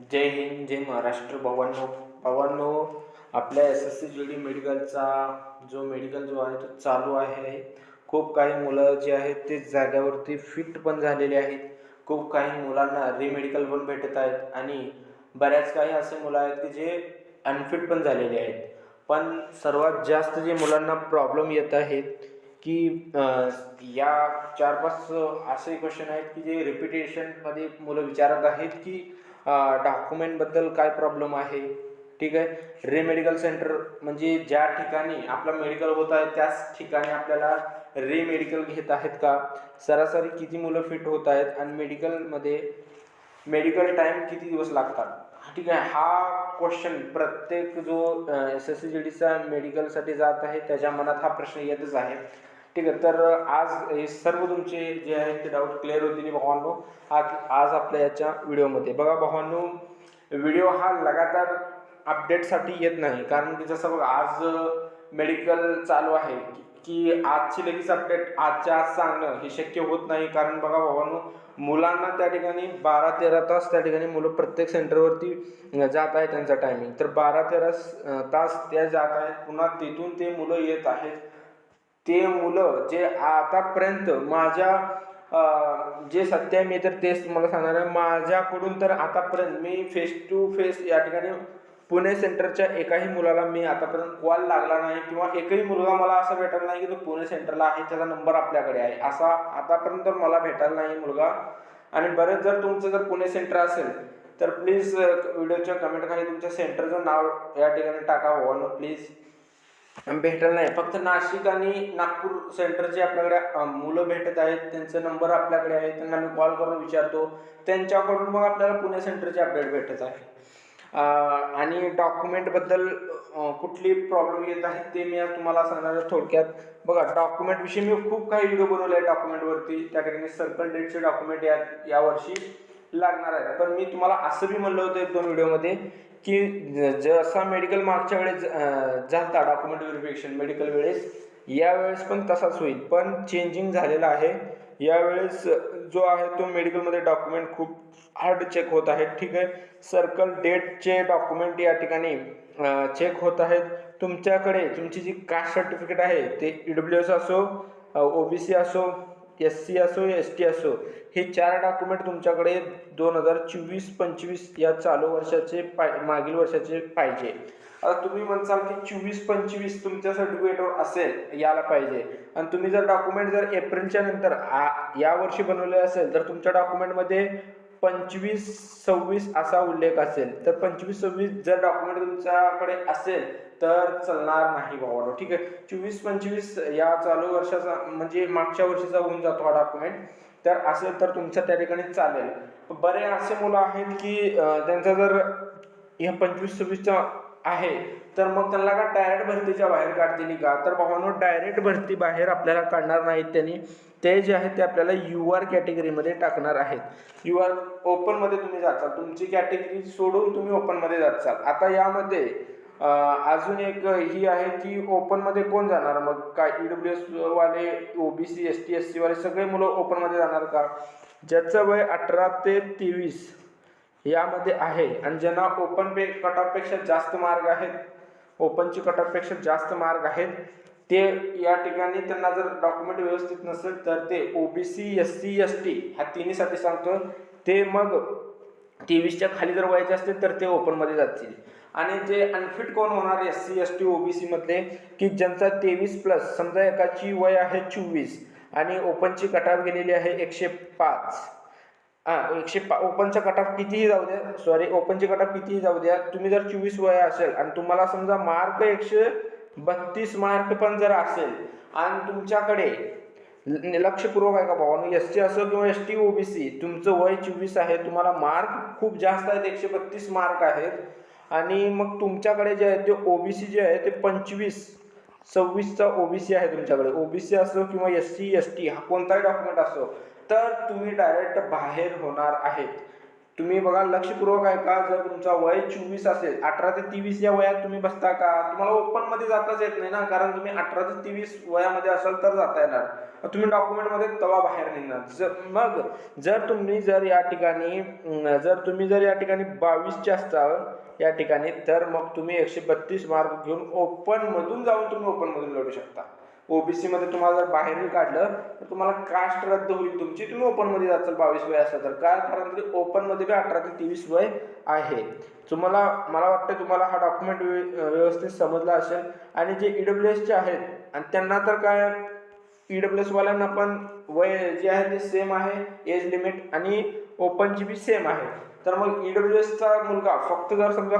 जय हिंद जय महाराष्ट्र. भवानो भवानो आपल्या S S C G D मेडिकलचा जो मेडिकल जो आहे तो चालू आहे. खूप काही मुलं जे आहेत ते जाग्यावरती फिट पण झालेले आहेत. खूप काही मुलांना रिमेडिकल पण भेटत आहेत आणि बऱ्याच काही असे मुलं आहेत की जे अनफिट पण झालेले आहेत. पण सर्वात जास्त जे मुलांना प्रॉब्लेम येत आहेत की या चार पाच असे क्वेश्चन आहेत की जे रिपिटेशनमध्ये मुलं विचारत आहेत की डॉक्युमेंटबद्दल काय प्रॉब्लेम आहे? ठीक आहे? रिमेडिकल सेंटर म्हणजे ज्या ठिकाणी आपला मेडिकल होत आहे त्याच ठिकाणी आपल्याला रिमेडिकल घेत आहेत का? सरासरी किती मुलं फिट होत आहेत आणि मेडिकलमध्ये मेडिकल टाईम किती दिवस लागतात? ठीक आहे हा क्वेश्चन प्रत्येक जो एस एस सी जी डीचा मेडिकलसाठी जात आहे त्याच्या मनात हा प्रश्न येतच आहे. ठीक आहे. तर आज हे सर्व तुमचे जे आहेत ते डाऊट क्लिअर होतील भावांनो आज आज आपल्या याच्या व्हिडिओमध्ये. बघा भावांनो व्हिडिओ हा लगातार अपडेटसाठी येत नाही. कारण की जसं बघा आज मेडिकल चालू आहे. की आजची लगेच अपडेट आजच्या आज सांगणं हे शक्य होत नाही. कारण बघा भावांनो मुलांना त्या ठिकाणी बारा तेरा तास त्या ठिकाणी मुलं प्रत्येक सेंटरवरती जात आहे त्यांचा टायमिंग तर बारा तेरा तास त्या जात आहेत. पुन्हा तिथून ते मुलं येत आहेत. ते मुलं जे आतापर्यंत माझ्या जे सत्य आहे मी तर तेच तुम्हाला सांगणार आहे. माझ्याकडून तर आतापर्यंत मी फेस टू फेस या ठिकाणी पुणे सेंटरच्या एकाही मुलाला मी आतापर्यंत कॉल लागला नाही किंवा एकही मुलगा मला असं भेटला नाही की तो पुणे सेंटरला आहे त्याचा नंबर आपल्याकडे आहे. असा आतापर्यंत मला भेटायला नाही मुलगा. आणि बरेच जर तुमचं जर पुणे सेंटर असेल तर प्लीज व्हिडिओच्या कमेंटखाली तुमच्या सेंटरचं नाव या ठिकाणी टाका. हो प्लीज भेटलं नाही. फक्त नाशिक आणि नागपूर सेंटरचे आपल्याकडे मुलं भेटत आहेत त्यांचे नंबर आपल्याकडे आहे त्यांना मी कॉल करून विचारतो. त्यांच्याकडून मग आपल्याला पुणे सेंटरचे अपडेट भेटत आहे आणि डॉक्युमेंटबद्दल कुठली प्रॉब्लेम येत आहे ते मी आज तुम्हाला सांगणार आहे थोडक्यात. बघा डॉक्युमेंटविषयी मी खूप काही व्हिडिओ बनवले आहे डॉक्युमेंटवरती त्या ठिकाणी सर्कल डेटचे डॉक्युमेंट या यावर्षी लागणार आहेत. पण मी तुम्हाला असं बी म्हणलं होतं एक दोन व्हिडिओमध्ये की ज- जसा मेडिकल मागच्या वेळेस जाता झालता डॉक्युमेंट व्हेरिफिकेशन मेडिकल वेळेस यावेळेस पण तसाच होईल. पण चेंजिंग झालेला आहे. यावेळेस जो आहे तो मेडिकलमध्ये डॉक्युमेंट खूप हार्ड चेक होत आहेत. ठीक आहे? सर्कल डेटचे डॉक्युमेंट या ठिकाणी चेक होत आहेत. तुमच्याकडे तुमची जी कास्ट सर्टिफिकेट आहे ते ई डब्ल्यू एस असो ओ बी सी असो एस सी असो एस टी असो हे चार डॉक्युमेंट तुमच्याकडे दोन हजार चोवीस पंचवीस या चालू वर्षाचे पाय मागील वर्षाचे पाहिजे. आता तुम्ही म्हणसाल की चोवीस पंचवीस तुमच्या सर्टिफिकेटवर असेल याला पाहिजे. आणि तुम्ही जर डॉक्युमेंट जर एप्रिलच्या नंतर आ- या वर्षी बनवले असेल तर तुमच्या डॉक्युमेंटमध्ये पंचवीस सव्वीस असा उल्लेख असेल. तर पंचवीस सव्वीस जर डॉक्युमेंट तुमच्याकडे असेल तर चालणार नाही भावानो ठीक आहे. चोवीस पंचवीस या चालू वर्षाचा म्हणजे मागच्या वर्षीचा होऊन जातो हा डॉक्युमेंट तर असेल तर तुमच्या त्या ठिकाणी चालेल. बरे असे मुलं आहेत की त्यांचा जर या पंचवीस सव्वीसचा आहे. तर मग त्यांना का डायरेक्ट भरतीच्या बाहेर काढतील का? तर भावानो डायरेक्ट भरती बाहेर आपल्याला काढणार नाहीत त्यांनी. ते जे आहेत ते आपल्याला यू आर कॅटेगरीमध्ये टाकणार आहेत. यू आर ओपनमध्ये तुम्ही जाचाल तुमची कॅटेगरी सोडून तुम्ही ओपनमध्ये जाचाल आता यामध्ये अजून एक ही आहे की ओपनमध्ये कोण जाणार? मग काय ई डब्ल्यू एस वाले O B C S T S सीवाले सगळे मुलं ओपनमध्ये जाणार का? ज्याचं वय अठरा ते तेवीस. यामध्ये आहे. आणि ज्यांना ओपन पे कट ऑफपेक्षा जास्त मार्ग आहेत ओपनची कट ऑफपेक्षा जास्त मार्ग आहेत ते या ठिकाणी त्यांना जर डॉक्युमेंट व्यवस्थित नसेल तर ते O B C S C S T ह्या तिन्हीसाठी सांगतो. ते मग तेवीसच्या खाली जर व्हायचे असतील तर ते ओपनमध्ये जातील. आणि जे अनफिट कोण होणार S C S T O B सीमधले की ज्यांचा तेवीस प्लस समजा एकाची वय आहे चोवीस आणि ओपनची कटाव गेलेली आहे एकशे पाच. हां एकशे पा ओपनचा कटाफ कितीही जाऊ द्या सॉरी ओपनची कटाफ कितीही जाऊ द्या तुम्ही जर चोवीस वय असेल आणि तुम्हाला समजा मार्क एकशे बत्तीस मार्क पण जर असेल आणि तुमच्याकडे ल- लक्षपूर्वक आहे का भावानो एस टी असो किंवा S T O B C तुमचं वय चोवीस आहे तुम्हाला मार्क खूप जास्त आहेत एकशे बत्तीस मार्क आहेत. आणि मग तुमच्याकडे जे आहे ते ओ बी सी जे आहे ते पंचवीस सव्वीसचा ओबीसी आहे तुमच्याकडे. ओबीसी असो किंवा एस सी एस टी हा कोणताही डॉक्युमेंट असो तर तुम्ही डायरेक्ट बाहेर होणार आहेत. तुम्ही बघा लक्षपूर्वक आहे का जर तुमचा वय चोवीस असेल अठरा ते तेवीस या वयात तुम्ही बसता का? तुम्हाला ओपनमध्ये जाताच येत नाही ना कारण तुम्ही अठरा ते तेवीस वयामध्ये असाल तर जाता येणार. तुम्ही डॉक्युमेंटमध्ये तवा बाहेर निघणार. जर मग जर तुम्ही जर या ठिकाणी जर तुम्ही जर या ठिकाणी बावीसचे असताल या ठिकाणी तर मग तुम्ही एकशे बत्तीस मार्क घेऊन ओपनमधून जाऊन तुम्ही ओपनमधून लढू शकता. ओबीसी मध्ये तुम्हाला जर बाहेरून काढलं तर तुम्हाला कास्ट रद्द होईल तुमची. तुम्ही ओपनमध्ये जाचाल बावीस वय असलं तर. काय कारण तरी ओपनमध्ये बी अठरा ते तेवीस वय आहे. तुम्हाला मला वाटतं तुम्हाला हा डॉक्युमेंट व्यवस्थित समजला असेल. आणि जे ईडब्ल्यू एसचे आहेत आणि त्यांना तर काय ई डब्ल्यू एसवाल्यांना पण वय जे आहे ते सेम आहे एज लिमिट आणि ओपनची बी सेम आहे. तर मग ईडब्ल्यू एसचा मुलगा फक्त जर समजा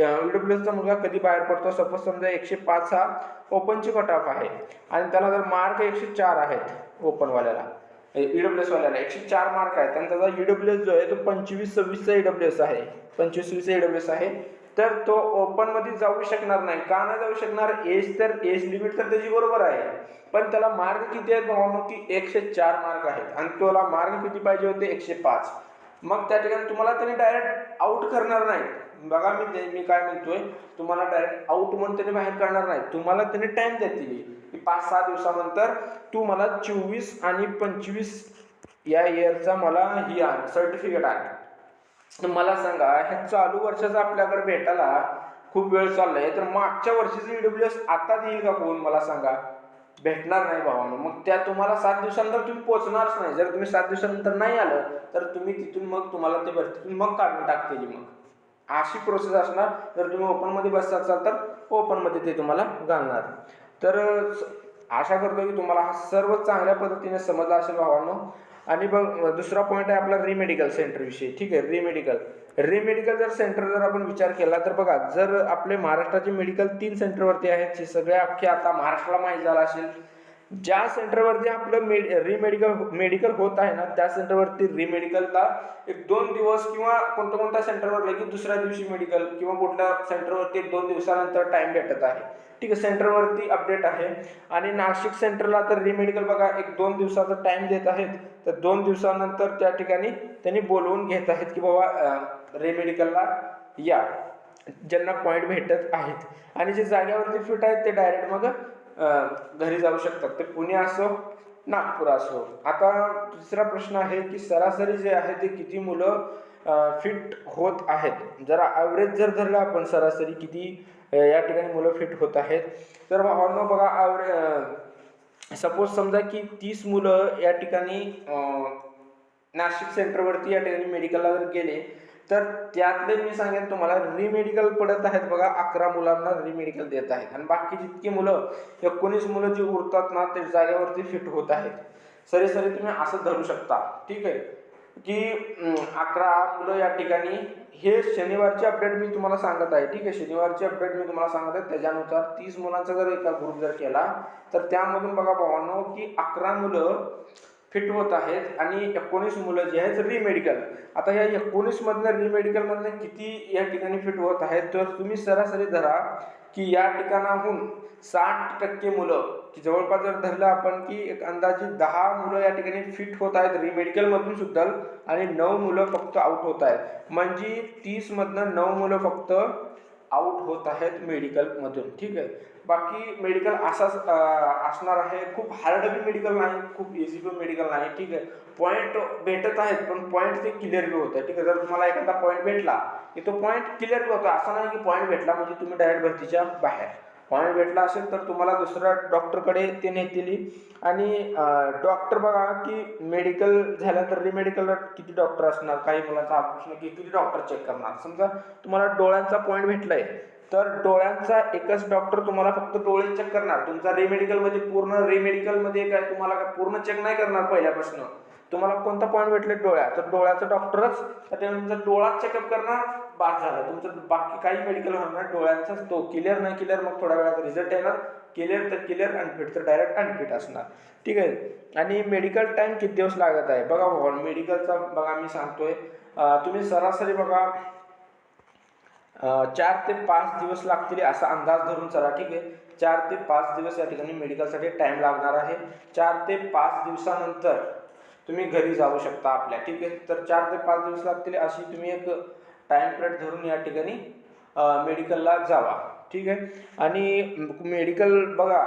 ईडब्ल्यू मुलगा कधी बाहेर पडतो? सपोज समजा एकशे पाच हा ओपनची कट ऑफ आहे. आणि त्याला जर मार्क एकशे चार आहेत ओपनवाल्याला ईडब्ल्यू एस एकशे चार मार्क आहेत आणि त्याचा ईडब्ल्यू एस जो आहे तो पंचवीस सव्वीसचा ईडब्ल्यू एस आहे. पंचवीस सव्वीसचा ईडब्ल्यू एस आहे. तर तो ओपनमध्ये जाऊ शकणार नाही. का नाही जाऊ शकणार? एज तर एज लिमिट तर त्याची बरोबर आहे. पण त्याला मार्क किती आहेत मग की एकशे चार मार्क आहेत. आणि त्याला मार्क किती पाहिजे होते? एकशे पाच. मग त्या ठिकाणी तुम्हाला त्याने डायरेक्ट आउट करणार नाही बघा मी ते- मी काय म्हणतोय तुम्हाला डायरेक्ट आउट म्हणून त्याने बाहेर काढणार नाही. तुम्हाला त्याने टाईम देतील. की पाच सहा दिवसानंतर तू मला चोवीस आणि पंचवीस या इयरचा मला ही आण सर्टिफिकेट आण. मला सांगा ह्या चालू वर्षाचा आपल्याकडे भेटायला खूप वेळ चाललाय. तर मागच्या वर्षीचं ईडब्ल्यू एस आता देईल का कोण? मला सांगा. भेटणार नाही भावानं मग त्या तुम्हाला सात दिवसानंतर तुम्ही पोचणारच नाही. जर तुम्ही सात दिवसानंतर नाही आलं तर तुम्ही तिथून मग तुम्हाला ते भरतीतून मग काढून टाकतील मग. अशी प्रोसेस असणार. जर तुम्ही ओपनमध्ये बसत असाल तर ओपनमध्ये ते तुम्हाला घालणार. तर आशा करतो की तुम्हाला हा सर्व चांगल्या पद्धतीने समजला असेल भावांनो. आणि बघ दुसरा पॉईंट आहे आपला रिमेडिकल सेंटरविषयी ठीक आहे रिमेडिकल रिमेडिकल जर सेंटर जर आपण विचार केला तर बघा जर आपले महाराष्ट्राचे मेडिकल तीन सेंटरवरती आहेत हे सगळे अख्खे आता महाराष्ट्राला माहीत झालं असेल. ज्या सेंटरवरती आपलं मेड रिमेडिकल मेडिकल होत आहे ना त्या सेंटरवरती रिमेडिकलला एक दोन दिवस किंवा कोणत्या कोणत्या सेंटरवर लगेच दुसऱ्या दिवशी मेडिकल किंवा कुठल्या सेंटरवरती एक दोन दिवसानंतर टाईम भेटत आहे. ठीक आहे सेंटरवरती अपडेट आहे. आणि नाशिक सेंटरला तर रिमेडिकल बघा एक दोन दिवसाचा टाईम देत आहेत. तर दोन दिवसानंतर त्या ठिकाणी त्यांनी बोलवून घेत आहेत की बाबा रिमेडिकलला या. ज्यांना पॉईंट भेटत आहेत. आणि जे जाग्यावरती फिट आहेत ते डायरेक्ट मग घरी जाऊ शकतात. ते पुणे असो नागपूर असो. आता दुसरा प्रश्न आहे की सरासरी जे आहे ते किती मुलं फिट होत आहेत? जरा ॲव्हरेज जर धरलं आपण सरासरी किती या ठिकाणी मुलं फिट होत आहेत? तर भावांनो बघा ॲव्हरे सपोज समजा की तीस मुलं या ठिकाणी नाशिक सेंटरवरती या ठिकाणी मेडिकलला जर गेले तर त्यातले मी सांगेन तुम्हाला रिमेडिकल पडत आहेत बघा अकरा मुलांना रिमेडिकल देत आहेत. आणि बाकी जितकी मुलं एकोणीस मुलं जी उरतात ना ते जागेवरती फिट होत आहेत. सरी सरी तुम्ही असं धरू शकता. ठीक आहे? की अकरा मुलं या ठिकाणी हे शनिवारचे अपडेट मी तुम्हाला सांगत आहे. ठीक आहे? शनिवारचे अपडेट मी तुम्हाला सांगत आहे. त्याच्यानुसार तीस मुलांचा जर एका ग्रुप जर केला तर त्यामधून बघा भावांनो की अकरा मुलं फिट होत आहेत आणि एकोणीस मुलं जी आहेत रिमेडिकल आता या एकोणीसमधनं मधनं किती या ठिकाणी फिट होत आहेत? तर तुम्ही सरासरी धरा की या ठिकाणाहून साठ टक्के मुलं की जवळपास जर धरलं आपण की एक अंदाजे दहा मुलं या ठिकाणी फिट होत आहेत रिमेडिकलमधून सुद्धा आणि नऊ मुलं फक्त आउट होत आहेत. म्हणजे तीसमधनं नऊ मुलं फक्त आउट होत आहेत मेडिकलमधून ठीक आहे? बाकी मेडिकल असाच असणार आहे. खूप हार्ड बी मेडिकल नाही खूप इझी बी मेडिकल नाही. ठीक आहे. पॉईंट भेटत आहेत पण पॉईंट ते क्लिअर बी होतं. ठीक आहे. जर तुम्हाला एखादा पॉईंट भेटला की तो पॉईंट क्लिअर बी होतो असं नाही की पॉईंट भेटला म्हणजे तुम्ही डायरेक्ट भरतीच्या बाहेर. पॉईंट भेटला असेल तर तुम्हाला दुसऱ्या डॉक्टरकडे ते नेतील. आणि डॉक्टर बघा की मेडिकल झाल्यानंतर रिमेडिकलला किती डॉक्टर असणार? काही मुलांचा हा प्रश्न की किती डॉक्टर चेक करणार? समजा तुम्हाला डोळ्यांचा पॉईंट भेटला आहे तर डोळ्यांचा एकच डॉक्टर तुम्हाला फक्त डोळे चेक करणार. तुमचा रेमेडिकलमध्ये पूर्ण रेमेडिकलमध्ये काय तुम्हाला काय पूर्ण चेक नाही करणार पहिल्यापासून. तुम्हाला कोणता पॉईंट भेटले? डोळ्या. तर डोळ्याचा डॉक्टरच त्याच्यामुळे तुमचा डोळा चेकअप करणार बाद झालं. तुमचं बाकी काही मेडिकल होणार डोळ्यांचाच तो क्लिअर नाही क्लिअर मग थोड्या वेळात रिझल्ट येणार. क्लिअर तर क्लिअर अनफिट तर डायरेक्ट अनफिट असणार. ठीक आहे? आणि मेडिकल टाईम किती दिवस लागत आहे? बघा मेडिकलचा बघा मी सांगतोय. तुम्ही सरासरी बघा चार ते पाच दिवस लागतील असा अंदाज धरून चला ठीक आहे? चार ते पाच दिवस या ठिकाणी मेडिकलसाठी टाईम लागणार आहे. चार ते पाच दिवसानंतर तुम्ही घरी जाऊ शकता आपल्या ठीक आहे? तर चार ते पाच दिवस लागतील अशी तुम्ही एक टाईम पिरियड धरून या ठिकाणी मेडिकलला जावा ठीक आहे? आणि मेडिकल बघा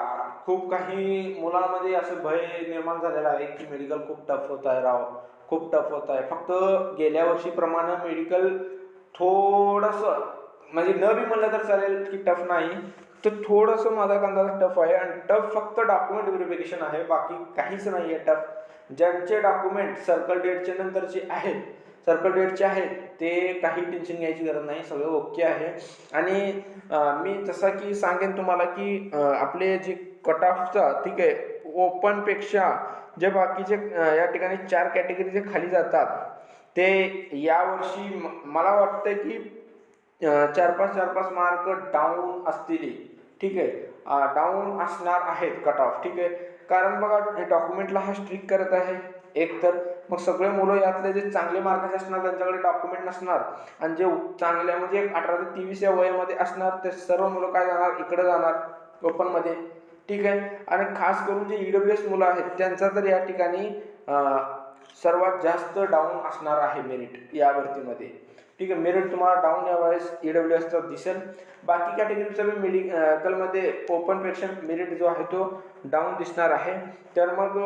खूप काही मुलांमध्ये असं भय निर्माण झालेलं आहे की मेडिकल खूप टफ होत आहे राव खूप टफ होत आहे. फक्त गेल्या वर्षीप्रमाणे मेडिकल थोडंसं म्हणजे न बी म्हणलं तर चालेल की टफ नाही. तर थोडंसं माझा अंदाज टफ आहे आणि टफ फक्त डॉक्युमेंट व्हेरिफिकेशन आहे बाकी काहीच नाही आहे टफ. ज्यांचे डॉक्युमेंट सर्कल डेटचे नंतरचे आहेत सर्कल डेटचे आहेत ते काही टेन्शन घ्यायची गरज नाही सगळं ओके आहे. आणि मी जसं की सांगेन तुम्हाला की आपले जे कट ऑफचा ठीक आहे ओपनपेक्षा जे बाकीचे या ठिकाणी चार कॅटेगरी जे खाली जातात ते यावर्षी मला वाटतं की चार पाच चार पाच मार्क डाऊन असतील. ठीक आहे? डाऊन असणार आहेत कट ऑफ ठीक आहे? कारण बघा हे डॉक्युमेंटला हा स्ट्रिक करत आहे. एक तर मग सगळे मुलं यातले जे चांगले मार्काचे असणार त्यांच्याकडे डॉक्युमेंट नसणार. आणि जे चांगल्या म्हणजे अठरा ते तेवीस या वयामध्ये असणार ते सर्व मुलं काय जाणार? इकडे जाणार ओपनमध्ये ठीक आहे? आणि खास करून जे ईडब्ल्यू एस मुलं आहेत त्यांचा तर या ठिकाणी सर्वात जास्त डाऊन असणार आहे मेरिट या भरतीमध्ये ठीक आहे मेरिट तुम्हाला डाऊन या वेळेस ई डब्ल्यू एसचा दिसेल. बाकी कॅटेगरीचं मी मेडिकलमध्ये ओपनपेक्षा मेरिट जो आहे तो डाऊन दिसणार आहे. तर मग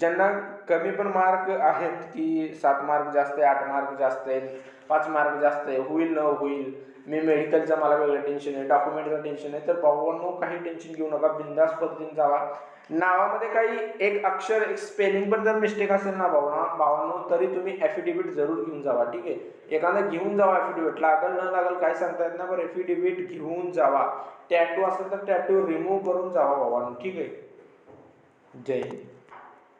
ज्यांना कमी पण मार्क आहेत की सात मार्क जास्त आहे आठ मार्क जास्त आहे पाच मार्क जास्त आहे होईल न होईल मी मेडिकलचं मला वेगळं टेन्शन आहे डॉक्युमेंटचं टेन्शन आहे. तर भावांनो काही टेन्शन घेऊ नका बिंदास पद्धतीने जावा. नावामध्ये काही एक अक्षर एक स्पेलिंग पण जर मिस्टेक असेल ना भावना भावांनो तरी तुम्ही ॲफिडेविट जरूर घेऊन जावा ठीक आहे? एखादा घेऊन जावा ॲफिडेविट लागल न लागल काय सांगता येत ना बरं ॲफिडेविट घेऊन जावा. टॅटू असेल तर टॅटू रिमूव्ह करून जावा भावांनो ठीक आहे? जय हिंद.